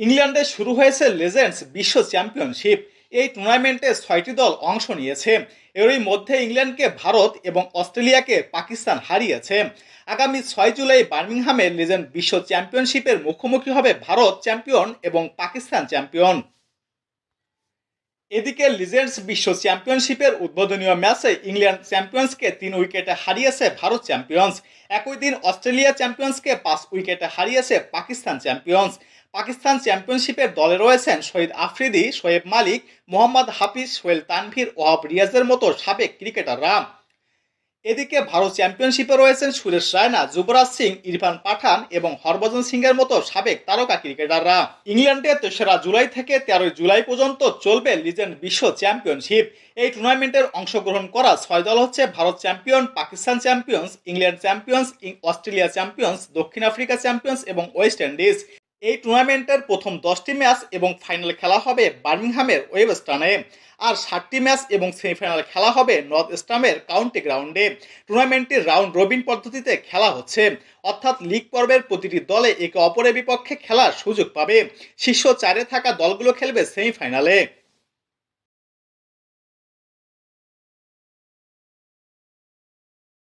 ইংল্যান্ডে শুরু হয়েছে লেজেন্ডস বিশ্ব চ্যাম্পিয়নশিপ। এই টুর্নামেন্টে ছয়টি দল অংশ নিয়েছে। এরই মধ্যে ইংল্যান্ডকে ভারত এবং অস্ট্রেলিয়াকে পাকিস্তান হারিয়েছে। আগামী ছয় জুলাই বার্মিংহামে লেজেন্ড বিশ্ব চ্যাম্পিয়নশিপের মুখোমুখি হবে ভারত চ্যাম্পিয়ন এবং পাকিস্তান চ্যাম্পিয়ন। এদিকে লিজেন্ডস বিশ্ব চ্যাম্পিয়নশিপের উদ্বোধনীয় ম্যাচে ইংল্যান্ড চ্যাম্পিয়ন্সকে তিন উইকেটে হারিয়েছে ভারত চ্যাম্পিয়ন্স। একই দিন অস্ট্রেলিয়া চ্যাম্পিয়ন্সকে পাঁচ উইকেটে হারিয়েছে পাকিস্তান চ্যাম্পিয়ন্স। পাকিস্তান চ্যাম্পিয়নশিপের দলে রয়েছেন শহীদ আফ্রিদি, শোয়েব মালিক, মোহাম্মদ হাফিজ, সোহেল তানভীর ওহাব রিয়াজের মতো সাবেক ক্রিকেটাররা। এদিকে ভারত চ্যাম্পিয়নশিপে রয়েছেন সুরেশ রায়না, যুবরাজ সিং, ইরফান পাঠান এবং হরভজন সিং এর মতো সাবেক তারকা ক্রিকেটাররা। ইংল্যান্ডে তেসরা জুলাই থেকে তেরোই জুলাই পর্যন্ত চলবে লিজেন্ড বিশ্ব চ্যাম্পিয়নশিপ এই টুর্নামেন্টের অংশগ্রহণ করা ছয় দল হচ্ছে Bharat champion Pakistan champions England champions Australia champions দক্ষিণ আফ্রিকা চ্যাম্পিয়ন্স এবং ওয়েস্ট ইন্ডিজ এই টুর্নামেন্টের প্রথম দশটি ম্যাচ এবং ফাইনাল খেলা হবে বার্মিংহামের ওয়েবস্টানে। আর সাতটি ম্যাচ এবং সেমিফাইনাল খেলা হবে নর্থ ইস্টামের কাউন্টি গ্রাউন্ডে। টুর্নামেন্টটির রাউন্ড রবিন পদ্ধতিতে খেলা হচ্ছে। অর্থাৎ লিগ পর্বের প্রতিটি দলে একে অপরের বিপক্ষে খেলার সুযোগ পাবে। শীর্ষ চারে থাকা দলগুলো খেলবে সেমিফাইনালে।